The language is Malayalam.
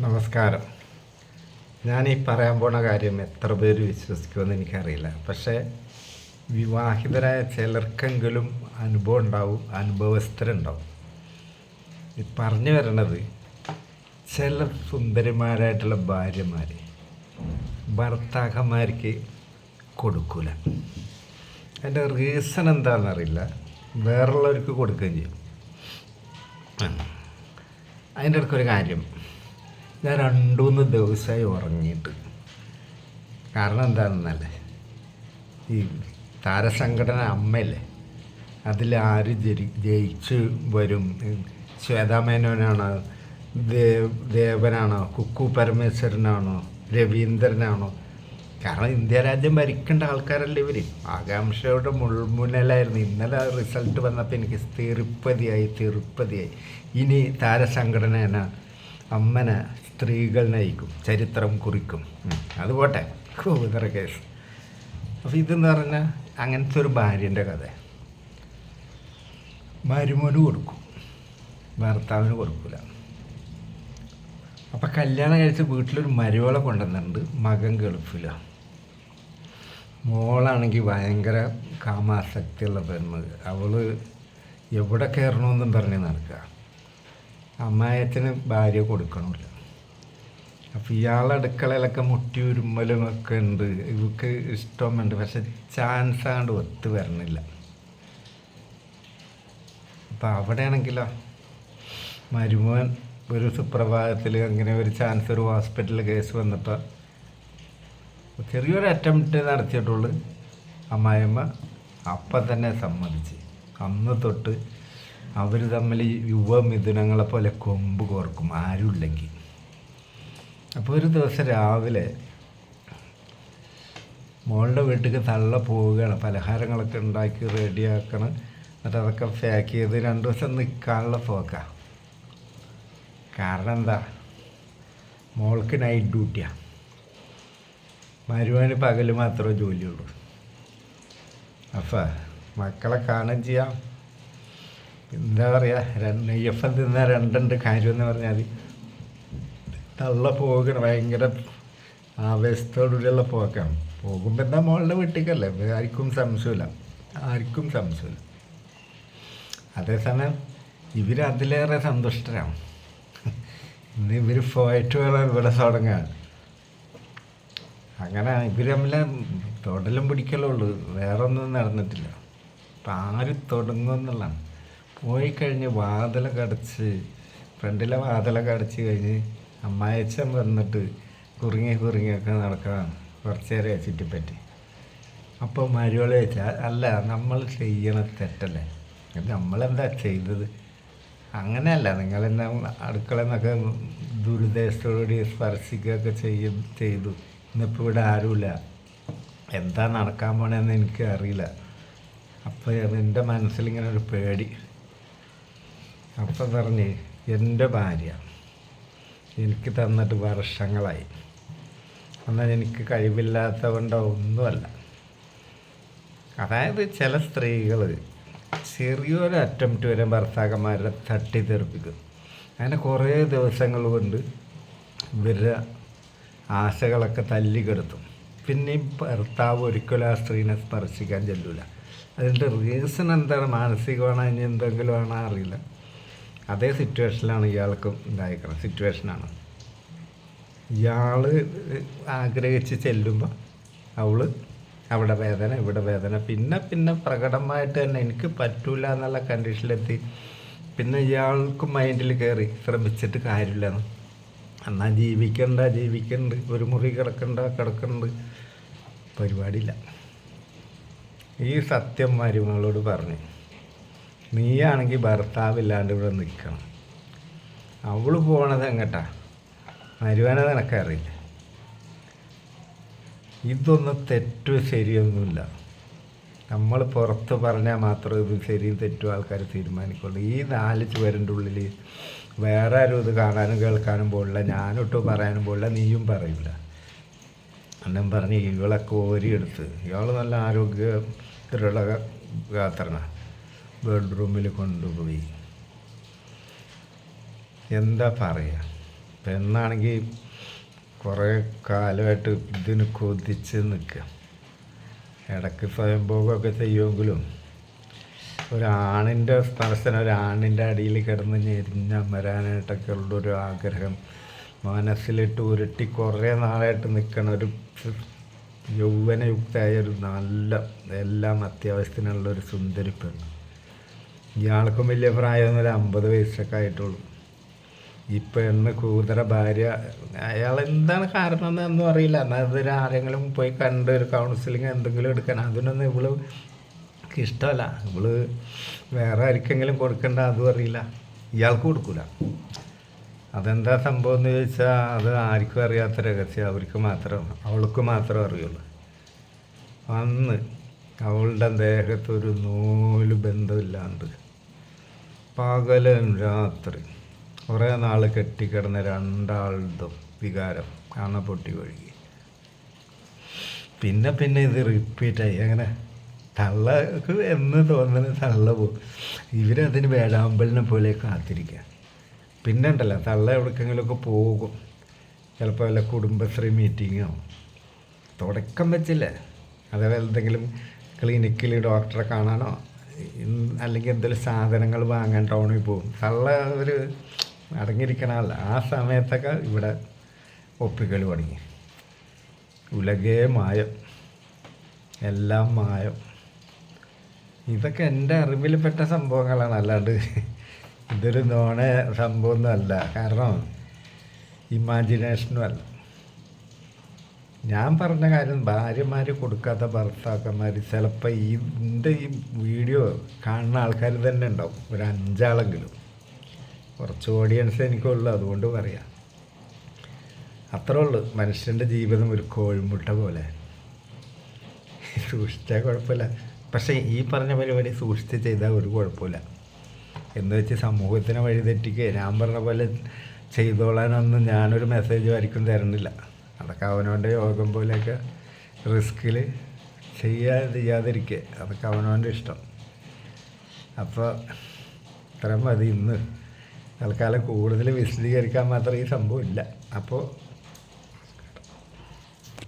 നമസ്കാരം. ഞാൻ ഈ പറയാൻ പോണ കാര്യം എത്ര പേര് വിശ്വസിക്കുമെന്ന് എനിക്കറിയില്ല. പക്ഷേ വിവാഹിതരായ ചിലർക്കെങ്കിലും അനുഭവം ഉണ്ടാവും അനുഭവസ്ഥരുണ്ടാവും. ഈ പറഞ്ഞു വരണത് ചില സുന്ദരിമാരായിട്ടുള്ള ഭാര്യമാർ ഭർത്താക്കന്മാർക്ക് കൊടുക്കൂല. അതിന്റെ റീസൺ എന്താണെന്നറിയില്ല. വേറുള്ളവർക്ക് കൊടുക്കുകയും ചെയ്യും. അതിന്റെ ഇടയ്ക്കൊരു കാര്യം. ഞാൻ രണ്ടു മൂന്ന് ദിവസമായി ഉറങ്ങിയിട്ട്. കാരണം എന്താണെന്നല്ലേ ഈ താരസംഘടന അമ്മയല്ലേ? അതിൽ ആര് ജരി ജയിച്ച് വരും? ശ്വേതാമേനോനാണോ? ദേവ് ദേവനാണോ? കുക്കു പരമേശ്വരനാണോ? രവീന്ദ്രനാണോ? കാരണം ഇന്ത്യ രാജ്യം ഭരിക്കേണ്ട ആൾക്കാരല്ലേ ഇവർ ആകാംക്ഷയുടെ മുൾമുനലായിരുന്നു ഇന്നലെ റിസൾട്ട് വന്നപ്പോൾ എനിക്ക് തിരുപ്പതിയായി തിരുപ്പതിയായി ഇനി താരസംഘടന അമ്മനെ സ്ത്രീകൾ നയിക്കും ചരിത്രം കുറിക്കും. അത് പോട്ടെ. കൂതറ കേസ്. അപ്പോൾ ഇതെന്ന് പറഞ്ഞാൽ അങ്ങനത്തെ ഒരു ഭാര്യന്റെ കഥ. മരുമോന് കൊടുക്കും. ഭർത്താവിന് കൊടുക്കില്ല അപ്പം കല്യാണം കഴിച്ച് വീട്ടിലൊരു മരുവളെ കൊണ്ടുവന്നിട്ടുണ്ട്. മകൻ ഗൾഫിലാണ് മോളാണെങ്കിൽ ഭയങ്കര കാമാസക്തിയുള്ള പെണ്ണ് അവൾ എവിടെ കയറണമെന്നും പറഞ്ഞ് നടക്കുക അമ്മായത്തിന് ഭാര്യ കൊടുക്കണമില്ല അപ്പോൾ ഇയാളുടെ അടുക്കളയിലൊക്കെ മുട്ടി ഉരുമ്മലും ഒക്കെ ഉണ്ട്. ഇവക്ക് ഇഷ്ടമുണ്ട്. പക്ഷെ ചാൻസ് ആണ്ട് ഒത്തു വരണില്ല. അപ്പം അവിടെയാണെങ്കിലോ മരുമോൻ ഒരു സുപ്രഭാതത്തിൽ അങ്ങനെ ഒരു ചാൻസ് ഒരു ഹോസ്പിറ്റലിൽ കേസ് വന്നപ്പോൾ ചെറിയൊരു അറ്റംപ്റ്റ് നടത്തിയിട്ടുള്ളൂ. അമ്മായിയമ്മ അപ്പം തന്നെ സമ്മതിച്ച്. അന്ന് തൊട്ട് അവർ തമ്മിൽ യുവമിഥുനങ്ങളെ പോലെ കൊമ്പ് കോർക്കും. ആരുമില്ലെങ്കിൽ അപ്പോൾ ഒരു ദിവസം രാവിലെ മോളുടെ വീട്ടിലേക്ക് തള്ള പോവുകയാണ്. പലഹാരങ്ങളൊക്കെ ഉണ്ടാക്കി റെഡിയാക്കണം. എന്നിട്ട് അതൊക്കെ പാക്ക് ചെയ്ത് രണ്ട് ദിവസം നിൽക്കാനുള്ള പോക്കാ. കാരണം എന്താ? മോൾക്ക് നൈറ്റ് ഡ്യൂട്ടിയാണ് മരുവാന് പകൽ മാത്രമേ ജോലിയുള്ളൂ അപ്പം മക്കളെ കാണുകയും ചെയ്യാം. എന്താ പറയുക രണ്ട് നെയ്യപ്പം തിന്ന രണ്ടുണ്ട് കാര്യം എന്ന് പറഞ്ഞാൽ തള്ള പോകണം ഭയങ്കര ആവേശത്തോടുകൂടിയുള്ള പോക്കാണ്. പോകുമ്പോൾ എന്താ മോളുടെ വീട്ടിലേക്കല്ലേ ആർക്കും സംശയമില്ല. ആർക്കും സംശയമില്ല. അതേസമയം ഇവരതിലേറെ സന്തുഷ്ടരാണ്. ഇന്ന് ഇവർ പോയിട്ട് വേണം ഇവിടെ തുടങ്ങാൻ. അങ്ങനെ ഇവർ തമ്മിൽ തൊടലും പിടിക്കലുള്ളൂ വേറെ ഒന്നും നടന്നിട്ടില്ല. അപ്പം ആര് തുടങ്ങുമെന്നുള്ളതാണ് പോയി കഴിഞ്ഞ് വാതിലൊക്കെ അടച്ച് ഫ്രണ്ടിലെ വാതിലൊക്കെ അടച്ച് കഴിഞ്ഞ് അമ്മായച്ചൻ വന്നിട്ട് കുറുങ്ങി കുറുങ്ങിയൊക്കെ നടക്കണം. കുറച്ച് നേരം ചുറ്റിപ്പറ്റി. അപ്പോൾ മരുവളെ വെച്ചാൽ അല്ല നമ്മൾ ചെയ്യണ തെറ്റല്ലേ? നമ്മളെന്താ ചെയ്തത്? അങ്ങനെയല്ല നിങ്ങളെന്നെ അടുക്കള നിന്നൊക്കെ ദുരുദ്ദേശത്തോടുകൂടി സ്പർശിക്കുകയൊക്കെ ചെയ്യും ചെയ്തു. ഇന്നിപ്പോൾ ഇവിടെ ആരുമില്ല. എന്താ നടക്കാൻ പോണേന്ന് എനിക്ക് അറിയില്ല അപ്പോൾ എന്റെ മനസ്സിലിങ്ങനെ ഒരു പേടി. അപ്പം പറഞ്ഞ് എന്റെ ഭാര്യ എനിക്ക് തന്നിട്ട് വർഷങ്ങളായി. എന്നാൽ എനിക്ക് കഴിവില്ലാത്തതുകൊണ്ടോ ഒന്നുമല്ല. അതായത് ചില സ്ത്രീകൾ ചെറിയൊരു അറ്റംപ്റ്റ് വരെ ഭർത്താക്കന്മാരെ തട്ടി തെറിപ്പിക്കും അങ്ങനെ കുറേ ദിവസങ്ങൾ കൊണ്ട് ഇവരുടെ ആശകളൊക്കെ തല്ലിക്കെടുത്തും. പിന്നെ ഈ ഭർത്താവ് ഒരിക്കലും ആ സ്ത്രീനെ സ്പർശിക്കാൻ ചെല്ലൂല. അതിന്റെ റീസൺ എന്താണ്? മാനസികമാണോ ഇനി എന്തെങ്കിലും ആണോ അറിയില്ല. അതേ സിറ്റുവേഷനിലാണ് ഇയാൾക്കും ഉണ്ടായിരിക്കുന്നത് സിറ്റുവേഷനാണ് ഇയാൾ ആഗ്രഹിച്ച് ചെല്ലുമ്പോൾ അവൾ അവിടെ വേദന ഇവിടെ വേദന. പിന്നെ പിന്നെ പ്രകടമായിട്ട് തന്നെ എനിക്ക് പറ്റൂല എന്നുള്ള കണ്ടീഷനിലെത്തി പിന്നെ ഇയാൾക്ക് മൈൻഡിൽ കയറി ശ്രമിച്ചിട്ട് കാര്യമില്ല എന്നാൽ ജീവിക്കണ്ട ജീവിക്കണ്ട്. ഒരു മുറി കിടക്കണ്ട കിടക്കണ്ട്. പരിപാടിയില്ല. ഈ സത്യം മരുമകളോട് പറഞ്ഞു. നീയാണെങ്കിൽ ഭർത്താവില്ലാണ്ട് ഇവിടെ നിൽക്കണം. അവൾ പോണത് എങ്ങട്ടാ? മരുവാനെ നിനക്കറിയില്ല. ഇതൊന്നും തെറ്റും ശരിയൊന്നുമില്ല. നമ്മൾ പുറത്ത് പറഞ്ഞാൽ മാത്രം ഇത് ശരിയും തെറ്റും ആൾക്കാർ തീരുമാനിക്കുള്ളൂ. ഈ നാല് ചുവരിന്റെ ഉള്ളിൽ വേറെ ആരും ഇത് കാണാനും കേൾക്കാനും പോകില്ല ഞാനൊട്ടും പറയാനും പോകില്ല നീയും പറയില്ല അന്നം പറഞ്ഞ് ഇവളൊക്കെ ഓരിയെടുത്ത് ഇയാൾ നല്ല ആരോഗ്യത്തിലുള്ള ഗാത്രന. ബെഡ്റൂമിൽ കൊണ്ടുപോയി. എന്താ പറയുക പെണ്ണാണെങ്കിൽ കുറേ കാലമായിട്ട് ഇതിന് കൊതിച്ച് നിൽക്കുക. ഇടയ്ക്ക് സ്വയംഭോഗമൊക്കെ ചെയ്യുമെങ്കിലും ഒരാണിന്റെ സ്പർശനം ഒരാണിന്റെ അടിയിൽ കിടന്ന് ഞെരിഞ്ഞ വരാനായിട്ടൊക്കെ ഉള്ളൊരു ആഗ്രഹം. മനസ്സിലിട്ട് ഉരുട്ടി കുറേ നാളായിട്ട് നിൽക്കണ ഒരു യൗവനയുക്തമായ ഒരു നല്ല എല്ലാം അത്യാവശ്യത്തിനുള്ള ഒരു സുന്ദരി പെണ്ണ്. ഇയാൾക്കും വലിയ പ്രായമൊന്നും ഒരു അമ്പത് വയസ്സൊക്കെ ആയിട്ടുള്ളൂ. ഈ പെണ്ണ് കൂതറ ഭാര്യ അയാൾ എന്താണ് കാരണം എന്നൊന്നും അറിയില്ല. എന്നാൽ ഇതൊരു ആരെങ്കിലും പോയി കണ്ട് ഒരു കൗൺസിലിംഗ് എന്തെങ്കിലും എടുക്കണം അതിനൊന്നും ഇവൾ ഇഷ്ടമല്ല. ഇവൾ വേറെ ആർക്കെങ്കിലും കൊടുക്കണ്ട അതും അറിയില്ല. ഇയാൾക്ക് കൊടുക്കൂല. അതെന്താ സംഭവം എന്ന് ചോദിച്ചാൽ അത് ആർക്കും അറിയാത്ത രഹസ്യം അവർക്ക് മാത്രം അവൾക്ക് മാത്രമേ അറിയുള്ളൂ. അന്ന് അവളുടെ ദേഹത്തൊരു നൂൽ ബന്ധമില്ലാണ്ട്. പകലും രാത്രി. കുറേ നാൾ കെട്ടിക്കിടന്ന രണ്ടാളുടെ വികാരം കാണ പൊട്ടി ഒഴുകി പിന്നെ പിന്നെ ഇത് റിപ്പീറ്റായി അങ്ങനെ തള്ളക്ക് എന്ന് തോന്നുന്ന തള്ള പോകും ഇവരതിന് വേഴാമ്പലിനെ പോലെ കാത്തിരിക്കുക. പിന്നെ ഉണ്ടല്ലോ തള്ള എവിടേക്കെങ്കിലുമൊക്കെ പോകും. ചിലപ്പോൾ വല്ല കുടുംബശ്രീ മീറ്റിങ്ങോ തുടക്കം വെച്ചില്ലേ? അഥവാ എന്തെങ്കിലും ക്ലിനിക്കിൽ ഡോക്ടറെ കാണാനോ അല്ലെങ്കിൽ എന്തെങ്കിലും സാധനങ്ങൾ വാങ്ങാൻ ടൗണിൽ പോകും. തള്ള ഒരു അടങ്ങിയിരിക്കണമല്ല ആ സമയത്തൊക്കെ ഇവിടെ ഒപ്പിക്കളി തുടങ്ങി. ഉലകേ മായം എല്ലാം മായം. ഇതൊക്കെ എന്റെ അറിവിൽപ്പെട്ട സംഭവങ്ങളാണ്. അല്ലാണ്ട് ഇതൊരു നോണ സംഭവമൊന്നും അല്ല കാരണം ഇമാജിനേഷനും അല്ല. ഞാൻ പറഞ്ഞ കാര്യം ഭാര്യമാർ കൊടുക്കാത്ത ഭർത്താക്കന്മാർ ചിലപ്പോൾ ഈ എന്റെ ഈ വീഡിയോ കാണുന്ന ആൾക്കാർ തന്നെ ഉണ്ടാവും. ഒരു അഞ്ചാളെങ്കിലും. കുറച്ച് ഓഡിയൻസ് എനിക്കുള്ളൂ അതുകൊണ്ട് പറയാം. അത്രേ ഉള്ളൂ. മനുഷ്യന്റെ ജീവിതം ഒരു കോഴിമുട്ട പോലെ. സൂക്ഷിച്ചാൽ കുഴപ്പമില്ല. പക്ഷേ ഈ പറഞ്ഞ പരിപാടി സൂക്ഷിച്ച് ചെയ്താൽ ഒരു കുഴപ്പമില്ല. എന്ന് വെച്ച് സമൂഹത്തിനെ വഴിതെറ്റിക്കുക ഞാൻ പറഞ്ഞ പോലെ ചെയ്തോളാനൊന്നും ഞാനൊരു മെസ്സേജ് ആയിരിക്കും തരുന്നില്ല അതൊക്കെ അവനവന്റെ യോഗം പോലെയൊക്കെ റിസ്കിൽ ചെയ്യാതെ ചെയ്യാതിരിക്കുക അതൊക്കെ അവനവന്റെ ഇഷ്ടം. അപ്പോൾ ഇത്രയും മതി ഇന്ന്. തൽക്കാലം കൂടുതൽ വിശദീകരിക്കാൻ മാത്രം ഈ സംഭവം ഇല്ല. അപ്പോൾ